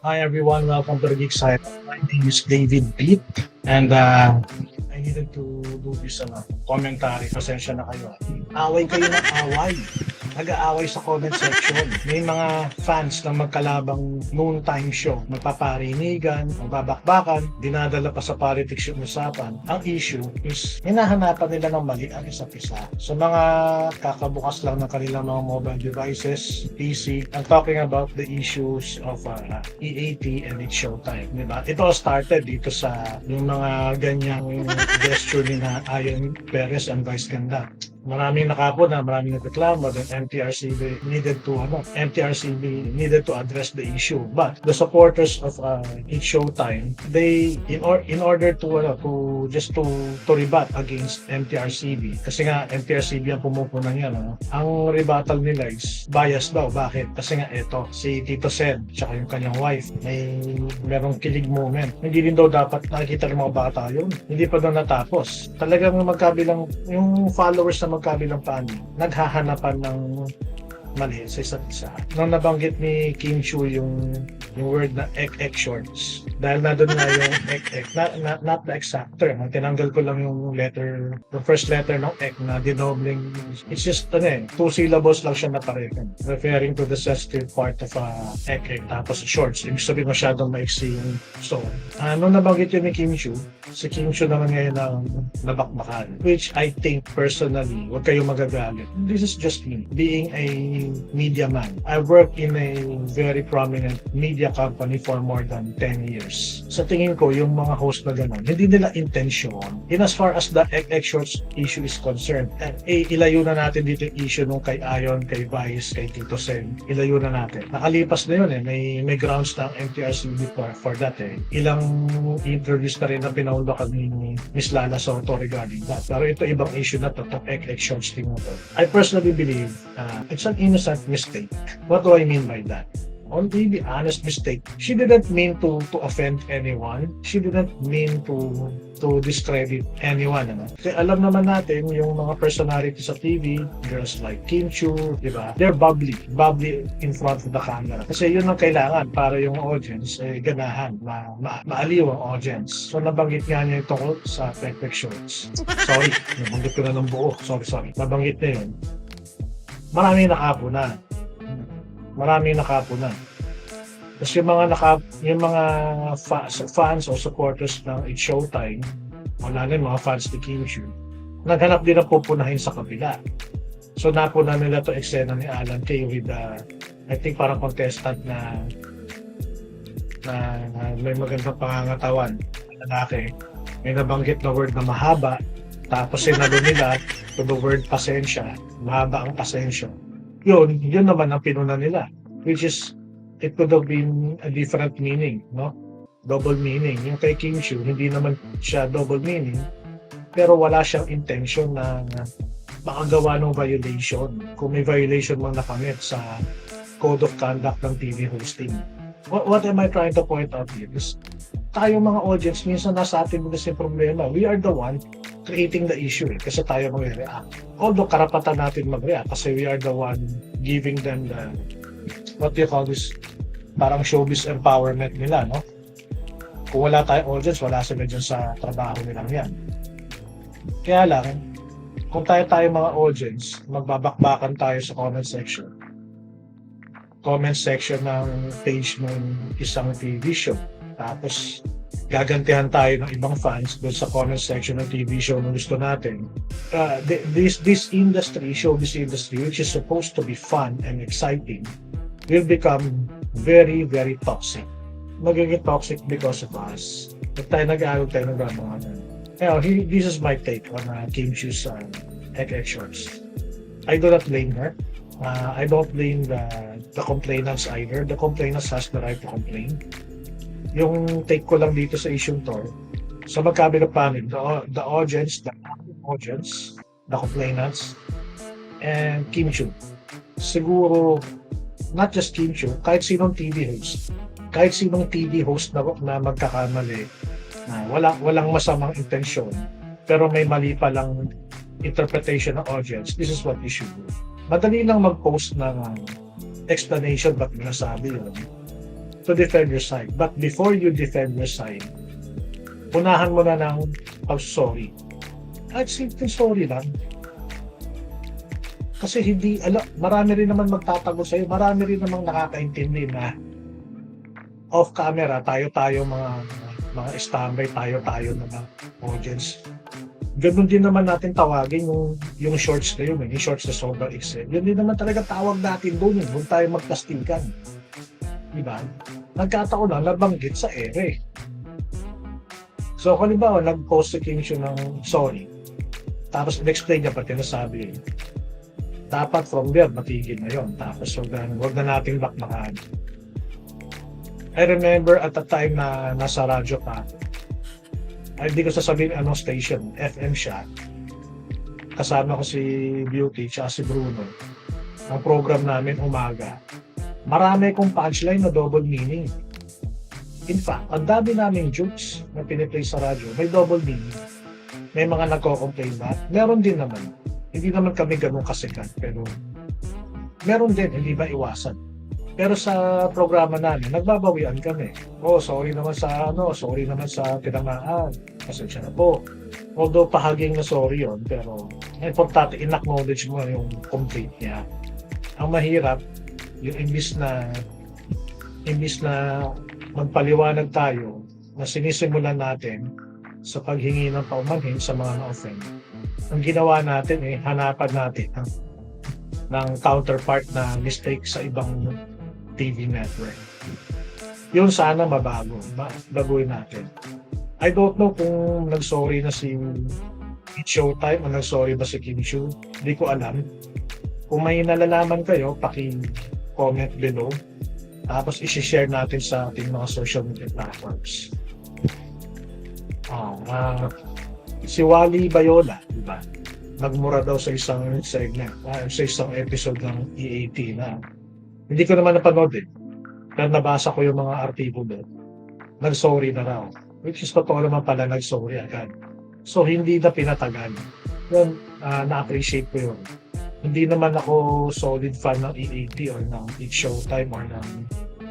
Hi everyone, welcome to the Geek Site. My name is David Beat and uh, I needed to do this ano, commentary. Pasensya na kayo. Away kayo ng away. Nag-aaway sa comment section. May mga fans ng magkalabang noontime show. Magpaparinigan, magbabakbakan, dinadala pa sa politics yung usapan. Ang issue is hinahanapan nila ng mali ang isa't isa. Sa mga kakabukas lang ng kanilang mga mobile devices, PC, I'm talking about the issues of uh, EAT and its showtime. Diba? Ito started dito sa yung mga ganyang gesture ni na Ayon Perez and Vice Ganda. Maraming nakapo na maraming nagreklamo that MTRCB needed to ano MTRCB needed to address the issue. But the supporters of uh, It's Showtime they in or in order to ano to just to to rebut against MTRCB kasi nga MTRCB ang pumupunan yan ano ang rebuttal nila is bias daw. Bakit? Kasi nga eto si Tito Sen tsaka yung kanyang wife may merong kilig moment. Hindi din daw dapat nakikita ng mga bata yun. Hindi pa daw natapos. Talagang magkabilang yung followers na magkabilang panig naghahanapan ng mali sa isa't isa. Nung nabanggit ni Kim Chu yung yung word na ek ek shorts. Dahil na doon nga yung ek ek not, not, not the exact term. Ang tinanggal ko lang yung letter the first letter ng ek na dinobling it's just ano eh two syllables lang siya naparehan referring to the sensitive part of uh, ek ek tapos shorts. Ibig sabihin masyadong maiksi yung so uh, nung nabanggit yun ni Kim Chu si Kim Chu naman ngayon ang nabakbakan which I think personally huwag kayong magagalit. This is just me. Being a media man I work in a very prominent media company for more than 10 years. Sa tingin ko yung mga host na gano'n hindi nila intention in as far as the X Shorts issue is concerned eh, ilayo na natin dito yung issue nung kay Ayon kay Vice kay Tito Sen. Ilayo na natin. Nakalipas na yun eh. May, may grounds ang MTRCB for, for that eh. Ilang introduce na rin na pinaundakan ni Miss Lala Soto regarding that. Pero ito ibang issue na to itong X Shorts thing na to. I personally believe uh, it's an innocent mistake. What do I mean by that only the honest mistake. She didn't mean to to offend anyone. She didn't mean to to discredit anyone. Ano? Kasi alam naman natin yung mga personality sa TV, girls like Kim Chu, di ba? They're bubbly. Bubbly in front of the camera. Kasi yun ang kailangan para yung audience eh, ganahan, ma, ma, maaliw ang audience. So nabanggit nga niya ito sa Pekpek Shorts. Sorry, nabanggit ko na ng buo. Sorry, sorry. Nabanggit na yun. Marami nakapo na maraming nakapo na. Tapos yung mga naka, yung mga fa- fans o supporters ng It's Showtime, wala na yung mga fans ni Kim Chu, naghanap din ng pupunahin sa kabila. So napuna nila to eksena ni Alan Kay with the, I think parang contestant na na, na may magandang pangangatawan lalaki. May nabanggit na word na mahaba, tapos sinalo nila to the word pasensya. Mahaba ang pasensya yun, yun naman ang pinuna nila. Which is, it could have been a different meaning, no? Double meaning. Yung kay King Shu, hindi naman siya double meaning, pero wala siyang intention na, na makagawa ng violation. Kung may violation man nakamit sa code of conduct ng TV hosting. What, what am I trying to point out here is, tayo mga audience, minsan nasa atin din kasi problema. We are the one creating the issue eh, kasi tayo mag-react. Although karapatan natin mag-react kasi we are the one giving them the what do you call this parang showbiz empowerment nila, no? Kung wala tayong audience, wala sila dyan sa trabaho nilang yan. Kaya lang, kung tayo tayo mga audience, magbabakbakan tayo sa comment section. Comment section ng page ng isang TV show. Tapos, gagantihan tayo ng ibang fans doon sa comment section ng TV show na gusto natin. Uh, th- this this industry, showbiz industry, which is supposed to be fun and exciting, will become very, very toxic. Magiging toxic because of us. Pag tayo nag-aaral tayo ng mga. Now, this is my take on uh, Kim Chu's uh, XX shorts. I do not blame her. Uh, I don't blame the, the complainants either. The complainants has the right to complain yung take ko lang dito sa issue to, sa magkabilang panig, the, the audience, the audience, the complainants, and Kim Chu. Siguro, not just Kim Chu, kahit sinong TV host, kahit sinong TV host na, na magkakamali, na walang, walang masamang intensyon, pero may mali pa lang interpretation ng audience, this is what you should do. Madali lang mag-post ng explanation ba't nasabi yun to defend your side. But before you defend your side, unahan mo na ng pag-sorry. At simple sorry lang. Kasi hindi, ala, marami rin naman magtatago sa'yo, marami rin namang nakakaintindi na off camera, tayo-tayo mga mga standby, tayo-tayo na mga audience. Ganun din naman natin tawagin yung, yung shorts na yun, eh, yung shorts na sobrang excel. Yun din naman talaga tawag natin doon, eh. huwag tayo magplastikan. Di ba? Nagkataon lang, nabanggit sa ere. So, kung halimbawa, nag-post ng sorry, tapos in-explain niya pati nasabi, dapat from there, matigil na yon Tapos, huwag na, huwag na nating bakbakan. I remember at the time na nasa radyo pa, ay hindi ko sasabihin anong station, FM siya. Kasama ko si Beauty tsaka si Bruno. Ang program namin umaga. Marami kong punchline na double meaning. In fact, ang dami naming jokes na piniplay sa radyo, may double meaning. May mga nagko-complain ba? Meron din naman. Hindi naman kami ganun kasikat, pero meron din, hindi ba iwasan. Pero sa programa namin, nagbabawian kami. Oh, sorry naman sa ano, sorry naman sa tinamaan. Pasensya na po. Although pahaging na sorry yon pero importante, in-acknowledge mo yung complaint niya. Ang mahirap, yung imbis na imbis na magpaliwanag tayo na sinisimulan natin sa paghingi ng paumanhin sa mga na-offend. Ang ginawa natin eh, hanapan natin ng, ng counterpart na mistake sa ibang TV network. Yun sana mabago. Ma- baguhin natin. I don't know kung nag-sorry na si Showtime o nag-sorry ba si Kim Chiu. Hindi ko alam. Kung may nalalaman kayo, paki-comment below. Tapos isi-share natin sa ating mga social media platforms. Ah, ah, si Wally Bayola, di ba? Nagmura daw sa isang segment, ah, sa isang episode ng EAT na hindi ko naman napanood eh. Pero nabasa ko yung mga article doon. Nag-sorry na raw. Which is totoo naman pala nag-sorry agad. So hindi na pinatagal. Yun, ah, na-appreciate ko yun. Hindi naman ako solid fan ng EAT or ng Eat Showtime or ng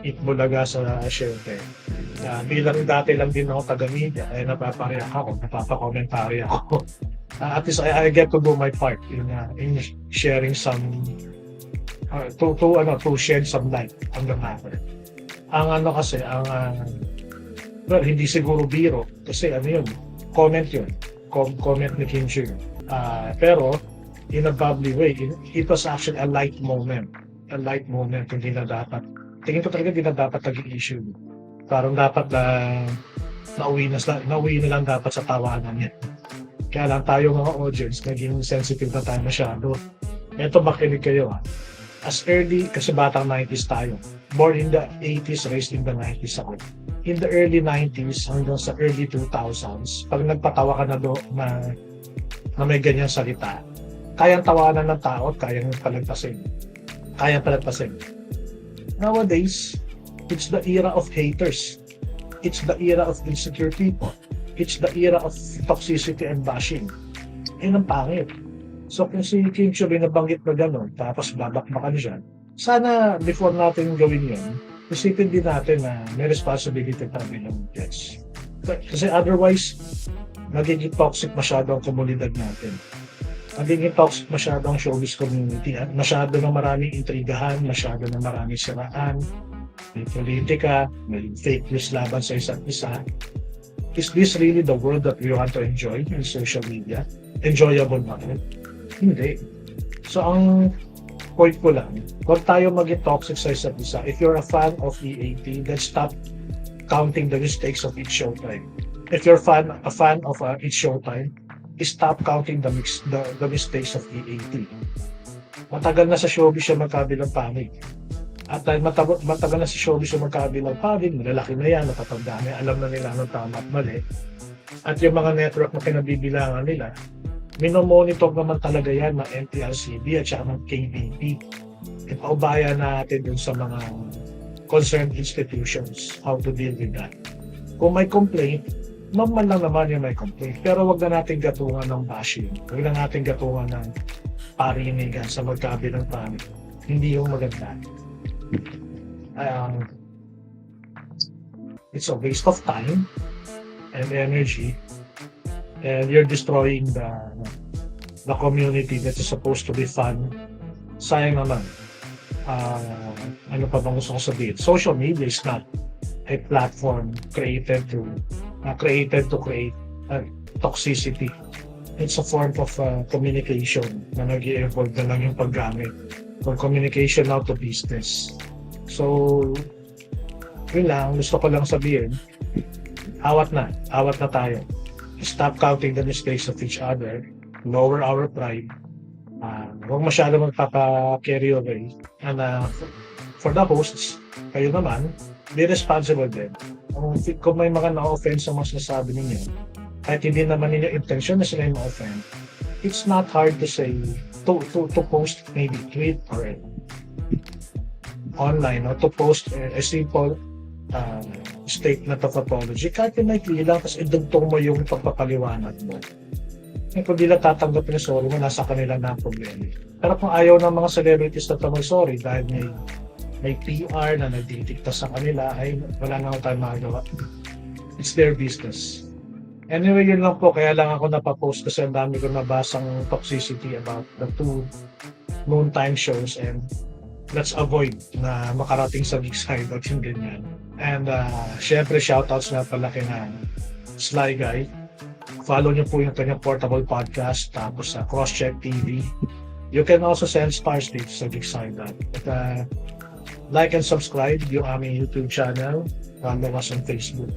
Eat Bulaga sa Shelter. Uh, bilang dati lang din ako taga-media, ay napapareact ako, napapakomentary ako. Ah, at least I, I get to do my part in, uh, in sharing some uh, to, to, ano, to shed some light on the matter. Ang ano kasi, ang uh, well, hindi siguro biro kasi ano yun, comment yun. Com- comment ni Kim Chiu. Uh, pero, in a bubbly way, it, was actually a light moment. A light moment, hindi na dapat. Tingin ko talaga hindi na dapat naging issue. Parang dapat na nauwi na, nauwi na lang dapat sa tawanan niya. Kaya lang tayo mga audience, naging sensitive na tayo masyado. Ito makinig kayo ha. As early, kasi batang 90s tayo. Born in the 80s, raised in the 90s ako. In the early 90s hanggang sa early 2000s, pag nagpatawa ka na do na, na may ganyang salita, kayang tawanan ng tao at kayang palagpasin. Kayang palagpasin. Nowadays, it's the era of haters. It's the era of insecure people. It's the era of toxicity and bashing. Yan ang pangit. So kung si Kim Chiu rin nabanggit na gano'n, tapos babakbakan siya, sana before natin gawin yun, isipin din natin na may responsibility tayo bilang guests. Kasi otherwise, magiging toxic masyado ang komunidad natin. Magiging toxic masyado ang showbiz community. At masyado na maraming intrigahan, masyado na maraming siraan, may politika, may fake news laban sa isa't isa. Is this really the world that we want to enjoy in social media? Enjoyable ba? Hindi. So ang point ko lang, huwag tayo maging toxic sa isa't isa. If you're a fan of EAT, then stop counting the mistakes of each showtime. If you're fan, a fan of uh, each showtime, stop counting the, mix, the, the mistakes of EAT. Matagal na sa showbiz siya magkabilang panig. At dahil matagal, matagal na sa showbiz siya magkabilang panig, malalaki na yan, natatanda na, alam na nila anong tama at mali. At yung mga network na kinabibilangan nila, minomonitor naman talaga yan ng NTRCB at saka ng KBP. Ipaubaya natin dun sa mga concerned institutions how to deal with that. Kung may complaint, normal lang naman yung may complaint. Pero wag na natin gatungan ng bashing. Wag na natin gatungan ng parinigan sa magkabilang panig. Hindi yung maganda. Um, it's a waste of time and energy and you're destroying the the community that is supposed to be fun. Sayang naman. Ah, ano pa bang gusto ko sabihin? Social media is not a platform created to uh, created to create uh, toxicity. It's a form of uh, communication na nag evolve na lang yung paggamit from communication now to business. So, yun lang, gusto ko lang sabihin, awat na, awat na tayo. Stop counting the mistakes of each other, lower our pride, uh, huwag masyado magpapa-carry away. And uh, for the hosts, kayo naman, be responsible din. Kung, kung may mga na-offend sa mga sinasabi ninyo, kahit hindi naman ninyo intention na sila yung ma-offend, it's not hard to say, to, to, to post maybe tweet or online or to post a, a simple uh, statement of apology kahit yung may lang tapos idugtong mo yung pagpapaliwanag mo. Eh, kung di na tatanggapin sorry mo, nasa kanila na ang problema. Pero kung ayaw ng mga celebrities na tumay sorry dahil may may PR na nagdidikta sa kanila, ay wala na tayong magagawa. It's their business. Anyway, yun lang po. Kaya lang ako napapost kasi ang dami ko nabasang toxicity about the two noontime shows and let's avoid na makarating sa Geeks Hideout yung ganyan. And uh, syempre, shoutouts na pala kina Sly Guy. Follow niyo po yung kanyang portable podcast tapos sa Crosscheck TV. You can also send stars dito sa Geeks Hideout. At uh, like and subscribe yung aming YouTube channel. Follow us on Facebook.